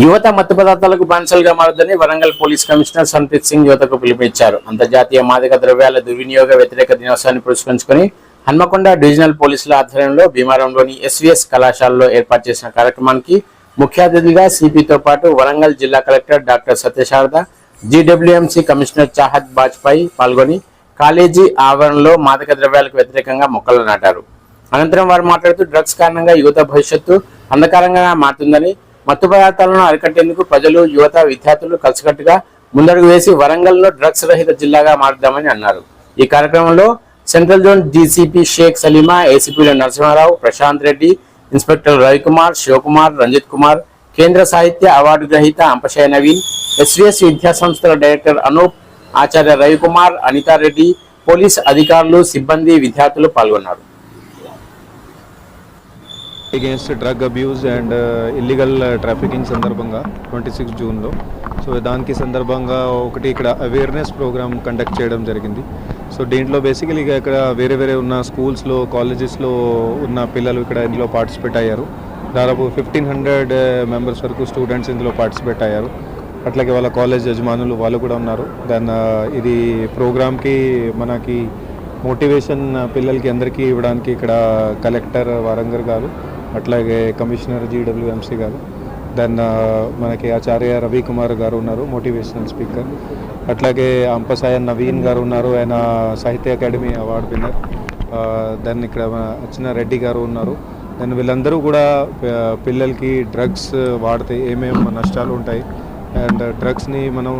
యువత మత్తు పదార్థాలకు బానిసలుగా మారదని వరంగల్ పోలీస్ కమిషనర్ సంప్రీత్ సింగ్ యువతకు పిలుపునిచ్చారు. అంతర్జాతీయ మాదక ద్రవ్యాల దుర్వినియోగ వ్యతిరేక దినోత్సవాన్ని పురస్కరించుకొని హన్మకొండ డివిజనల్ పోలీసుల ఆధ్వర్యంలో భీమారంలోని ఎస్వీఎస్ కళాశాలలో ఏర్పాటు చేసిన కార్యక్రమానికి ముఖ్య అతిథిగా సిపితో పాటు వరంగల్ జిల్లా collector doctor Satyasarada GWMC commissioner Chahat Bajpai పాల్గొని కాలేజీ ఆవరణలో మాదక ద్రవ్యాలకు వ్యతిరేకంగా మొక్కలు నాటారు. అనంతరం వారు మాట్లాడుతూ డ్రగ్స్ కారణంగా యువత భవిష్యత్తు అంధకారంగా మారుతుందని మత్తు పదార్థాలను అరికట్టేందుకు ప్రజలు యువత విద్యార్థులు కలిసికట్టుగా ముందడుగు వేసి వరంగల్లో డ్రగ్స్ రహిత జిల్లాగా మారుద్దామని అన్నారు. ఈ కార్యక్రమంలో central zone DCP Shaik Saleema ఏసీపీలు Narasimha Rao Prashanth Reddy inspector Ravikumar Sivakumar Ranjith Kumar కేంద్ర సాహిత్య అవార్డు గ్రహీత అంపశయ నవీన్ ఎస్వీఎస్ విద్యా సంస్థల డైరెక్టర్ అనూప్ ఆచార్య రవికుమార్ అనితారెడ్డి పోలీస్ అధికారులు సిబ్బంది విద్యార్థులు పాల్గొన్నారు. Against drug abuse and illegal trafficking సందర్భంగా ట్వంటీ సిక్స్ జూన్లో. సో దానికి సందర్భంగా ఒకటి ఇక్కడ అవేర్నెస్ ప్రోగ్రామ్ కండక్ట్ చేయడం జరిగింది. సో దీంట్లో బేసికలీగా ఇక్కడ వేరే వేరే ఉన్న స్కూల్స్లో కాలేజెస్లో ఉన్న పిల్లలు ఇక్కడ ఇందులో పార్టిసిపేట్ అయ్యారు. దాదాపు ఫిఫ్టీన్ హండ్రెడ్ మెంబర్స్ వరకు స్టూడెంట్స్ ఇందులో పార్టిసిపేట్ అయ్యారు. అట్లాగే వాళ్ళ కాలేజ్ యజమానులు వాళ్ళు కూడా ఉన్నారు. దాన్ uh, ఇది ప్రోగ్రామ్కి మనకి మోటివేషన్ uh, పిల్లలకి అందరికీ ఇవ్వడానికి ఇక్కడ కలెక్టర్ వారంగర్ గారు అట్లాగే కమిషనర్ జీడబ్ల్యూఎంసీ గారు దెన్ మనకి ఆచార్య రవికుమార్ గారు ఉన్నారు మోటివేషనల్ స్పీకర్. అట్లాగే అంపసాయ నవీన్ గారు ఉన్నారు ఆయన సాహిత్య అకాడమీ అవార్డు విన్నర్. దెన్ ఇక్కడ మన వచ్చిన రెడ్డి గారు ఉన్నారు. దెన్ వీళ్ళందరూ కూడా పిల్లలకి డ్రగ్స్ వాడితే ఏమేమి నష్టాలు ఉంటాయి అండ్ డ్రగ్స్ని మనం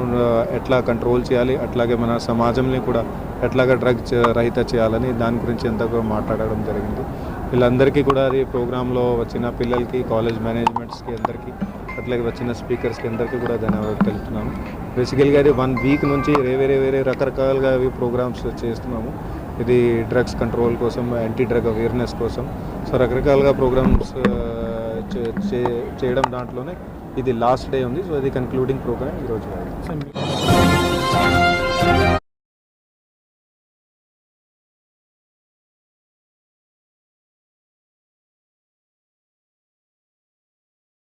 ఎట్లా కంట్రోల్ చేయాలి అట్లాగే మన సమాజంని కూడా ఎట్లాగా డ్రగ్స్ రహిత చేయాలని దాని గురించి ఎంతగా మాట్లాడడం జరిగింది. వీళ్ళందరికీ కూడా అది ప్రోగ్రాంలో వచ్చిన పిల్లలకి కాలేజ్ మేనేజ్మెంట్స్కి అందరికీ అట్లాగే వచ్చిన స్పీకర్స్కి అందరికీ కూడా ధన్యవాదాలు తెలుపుతున్నాము. బేసికల్గా అది వన్ వీక్ నుంచి వేరే వేరే వేరే రకరకాలుగా అవి ప్రోగ్రామ్స్ చేస్తున్నాము. ఇది డ్రగ్స్ కంట్రోల్ కోసం యాంటీ డ్రగ్ అవేర్నెస్ కోసం. సో రకరకాలుగా ప్రోగ్రామ్స్ చేయడం దాంట్లోనే ఇది లాస్ట్ డే ఉంది. సో ఇది కన్క్లూడింగ్ ప్రోగ్రామ్ ఈరోజు.